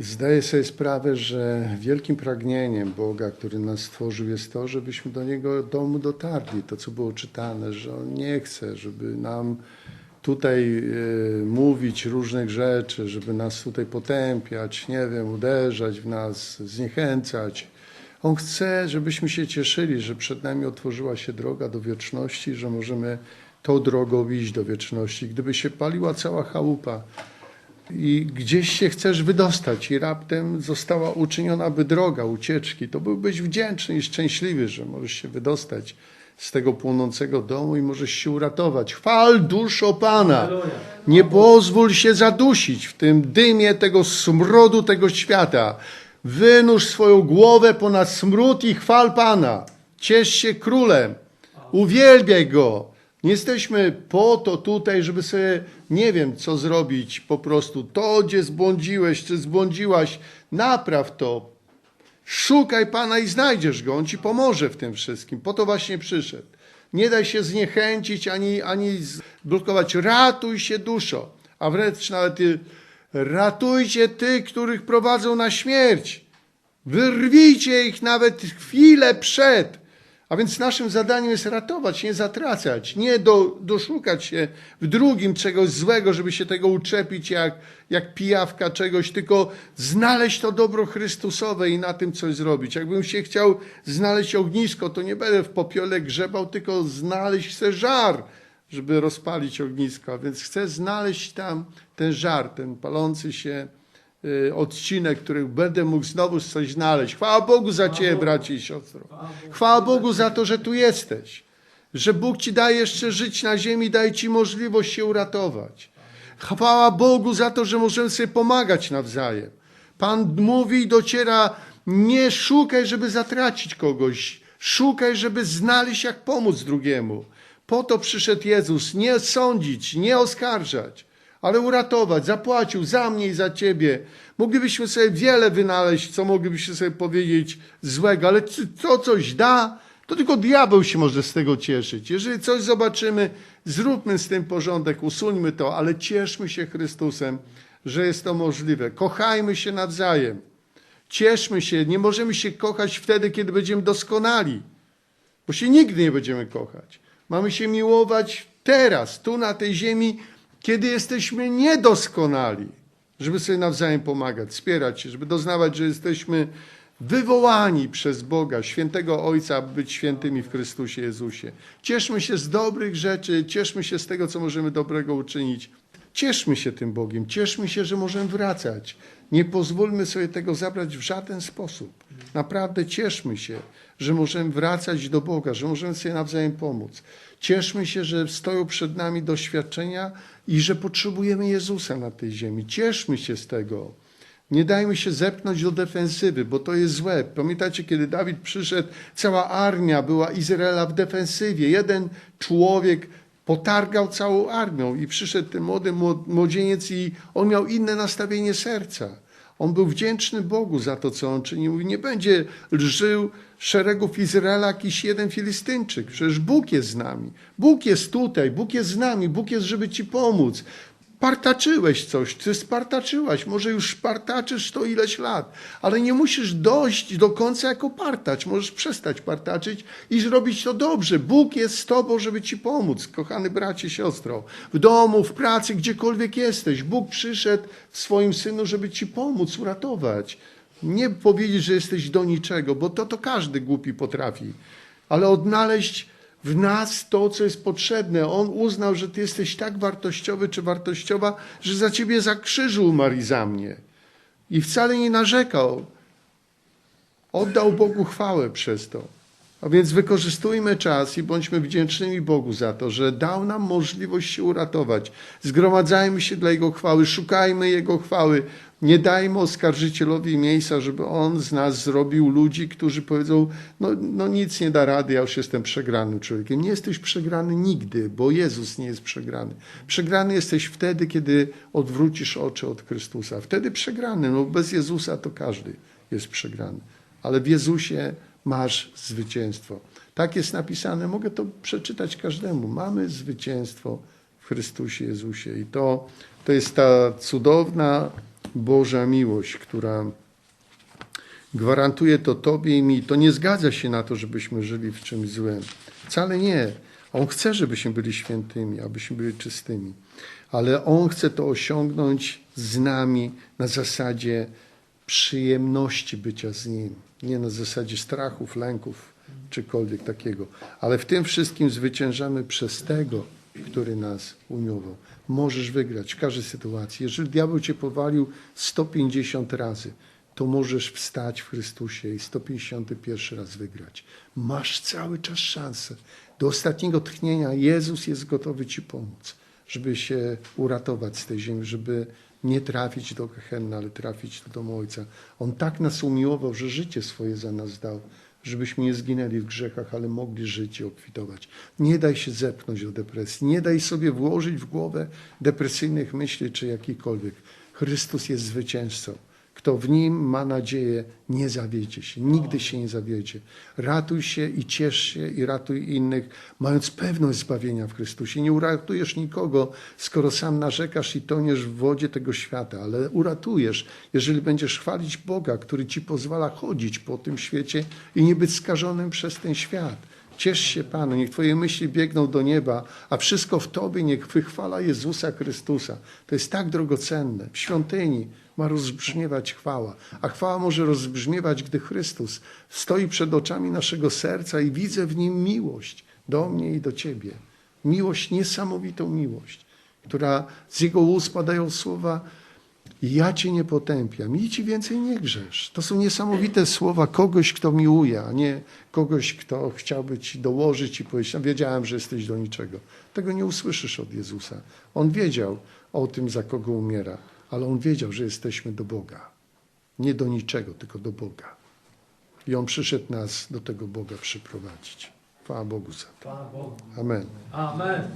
Zdaję sobie sprawę, że wielkim pragnieniem Boga, który nas stworzył, jest to, żebyśmy do Niego domu dotarli. To, co było czytane, że On nie chce, żeby nam tutaj e, mówić różnych rzeczy, żeby nas tutaj potępiać, nie wiem, uderzać w nas, zniechęcać. On chce, żebyśmy się cieszyli, że przed nami otworzyła się droga do wieczności, że możemy tą drogą iść do wieczności. Gdyby się paliła cała chałupa, i gdzieś się chcesz wydostać i raptem została uczyniona by droga ucieczki, to byłbyś wdzięczny i szczęśliwy, że możesz się wydostać z tego płonącego domu i możesz się uratować. Chwal duszo Pana. Nie pozwól się zadusić w tym dymie tego smrodu tego świata. Wynurz swoją głowę ponad smród i chwal Pana. Ciesz się królem. Uwielbiaj go. Nie jesteśmy po to tutaj, żeby sobie nie wiem co zrobić po prostu. To, gdzie zbłądziłeś, czy zbłądziłaś, napraw to. Szukaj Pana i znajdziesz Go. On Ci pomoże w tym wszystkim. Po to właśnie przyszedł. Nie daj się zniechęcić ani, ani blokować. Ratuj się duszo. A wręcz nawet ratujcie tych, których prowadzą na śmierć. Wyrwijcie ich nawet chwilę przed. A więc naszym zadaniem jest ratować, nie zatracać, nie do, doszukać się w drugim czegoś złego, żeby się tego uczepić jak, jak pijawka czegoś, tylko znaleźć to dobro Chrystusowe i na tym coś zrobić. Jakbym się chciał znaleźć ognisko, to nie będę w popiole grzebał, tylko znaleźć chcę żar, żeby rozpalić ognisko. A więc chcę znaleźć tam ten żar, ten palący się odcinek, który będę mógł znowu coś znaleźć. Chwała Bogu za Ciebie, bracie i siostro. Chwała Bogu za to, że tu jesteś. Że Bóg Ci daje jeszcze żyć na ziemi, daje Ci możliwość się uratować. Chwała Bogu za to, że możemy sobie pomagać nawzajem. Pan mówi i dociera, nie szukaj, żeby zatracić kogoś. Szukaj, żeby znaleźć, jak pomóc drugiemu. Po to przyszedł Jezus. Nie sądzić, nie oskarżać ale uratować, zapłacił za mnie i za ciebie. Moglibyśmy sobie wiele wynaleźć, co moglibyśmy sobie powiedzieć złego, ale to coś da, to tylko diabeł się może z tego cieszyć. Jeżeli coś zobaczymy, zróbmy z tym porządek, usuńmy to, ale cieszmy się Chrystusem, że jest to możliwe. Kochajmy się nawzajem. Cieszmy się. Nie możemy się kochać wtedy, kiedy będziemy doskonali, bo się nigdy nie będziemy kochać. Mamy się miłować teraz, tu na tej ziemi, kiedy jesteśmy niedoskonali, żeby sobie nawzajem pomagać, wspierać się, żeby doznawać, że jesteśmy wywołani przez Boga, świętego Ojca, aby być świętymi w Chrystusie Jezusie. Cieszmy się z dobrych rzeczy, cieszmy się z tego, co możemy dobrego uczynić. Cieszmy się tym Bogiem, cieszmy się, że możemy wracać. Nie pozwólmy sobie tego zabrać w żaden sposób. Naprawdę cieszmy się, że możemy wracać do Boga, że możemy sobie nawzajem pomóc. Cieszmy się, że stoją przed nami doświadczenia i że potrzebujemy Jezusa na tej ziemi. Cieszmy się z tego. Nie dajmy się zepchnąć do defensywy, bo to jest złe. Pamiętacie, kiedy Dawid przyszedł, cała armia była Izraela w defensywie. Jeden człowiek potargał całą armią i przyszedł ten młody młodzieniec i on miał inne nastawienie serca. On był wdzięczny Bogu za to, co on czynił i nie będzie lżył szeregów Izraela jakiś jeden Filistynczyk. Przecież Bóg jest z nami. Bóg jest tutaj, Bóg jest z nami, Bóg jest, żeby ci pomóc. Partaczyłeś coś, ty spartaczyłaś, może już partaczysz to ileś lat, ale nie musisz dojść do końca jako partacz. Możesz przestać partaczyć i zrobić to dobrze. Bóg jest z tobą, żeby ci pomóc, kochany bracie, siostro. W domu, w pracy, gdziekolwiek jesteś. Bóg przyszedł w swoim synu, żeby ci pomóc, uratować. Nie powiedzieć, że jesteś do niczego, bo to, to każdy głupi potrafi, ale odnaleźć w nas to, co jest potrzebne. On uznał, że ty jesteś tak wartościowy czy wartościowa, że za ciebie za krzyżu umarł i za mnie. I wcale nie narzekał. Oddał Bogu chwałę przez to. A więc wykorzystujmy czas i bądźmy wdzięcznymi Bogu za to, że dał nam możliwość się uratować. Zgromadzajmy się dla Jego chwały, szukajmy Jego chwały. Nie dajmy oskarżycielowi miejsca, żeby on z nas zrobił ludzi, którzy powiedzą: no, no nic nie da rady, ja już jestem przegranym człowiekiem. Nie jesteś przegrany nigdy, bo Jezus nie jest przegrany. Przegrany jesteś wtedy, kiedy odwrócisz oczy od Chrystusa. Wtedy przegrany. No bez Jezusa to każdy jest przegrany. Ale w Jezusie masz zwycięstwo. Tak jest napisane, mogę to przeczytać każdemu. Mamy zwycięstwo w Chrystusie Jezusie. I to, to jest ta cudowna Boża miłość, która gwarantuje to Tobie i mi. To nie zgadza się na to, żebyśmy żyli w czymś złym. Wcale nie. On chce, żebyśmy byli świętymi, abyśmy byli czystymi. Ale On chce to osiągnąć z nami na zasadzie przyjemności bycia z Nim. Nie na zasadzie strachów, lęków, czykolwiek takiego. Ale w tym wszystkim zwyciężamy przez tego, który nas umiłował. Możesz wygrać w każdej sytuacji. Jeżeli diabeł cię powalił 150 razy, to możesz wstać w Chrystusie i 151 raz wygrać. Masz cały czas szansę. Do ostatniego tchnienia Jezus jest gotowy ci pomóc, żeby się uratować z tej ziemi, żeby nie trafić do Gehenny, ale trafić do domu Ojca. On tak nas umiłował, że życie swoje za nas dał, żebyśmy nie zginęli w grzechach, ale mogli żyć i obfitować. Nie daj się zepchnąć do depresji. Nie daj sobie włożyć w głowę depresyjnych myśli czy jakikolwiek. Chrystus jest zwycięzcą. Kto w nim ma nadzieję, nie zawiedzie się, nigdy się nie zawiedzie. Ratuj się i ciesz się i ratuj innych, mając pewność zbawienia w Chrystusie. Nie uratujesz nikogo, skoro sam narzekasz i toniesz w wodzie tego świata, ale uratujesz, jeżeli będziesz chwalić Boga, który ci pozwala chodzić po tym świecie i nie być skażonym przez ten świat. Ciesz się, Panu, niech Twoje myśli biegną do nieba, a wszystko w Tobie niech wychwala Jezusa Chrystusa. To jest tak drogocenne. W świątyni ma rozbrzmiewać chwała, a chwała może rozbrzmiewać, gdy Chrystus stoi przed oczami naszego serca i widzę w nim miłość do mnie i do Ciebie. Miłość, niesamowitą miłość, która z Jego ust padają słowa ja cię nie potępiam i ci więcej nie grzesz. To są niesamowite słowa kogoś, kto miłuje, a nie kogoś, kto chciałby ci dołożyć i powiedzieć, "A wiedziałem, że jesteś do niczego. Tego nie usłyszysz od Jezusa. On wiedział o tym, za kogo umiera, ale on wiedział, że jesteśmy do Boga. Nie do niczego, tylko do Boga. I on przyszedł nas do tego Boga przyprowadzić. Chwała Bogu za to. Amen. Amen.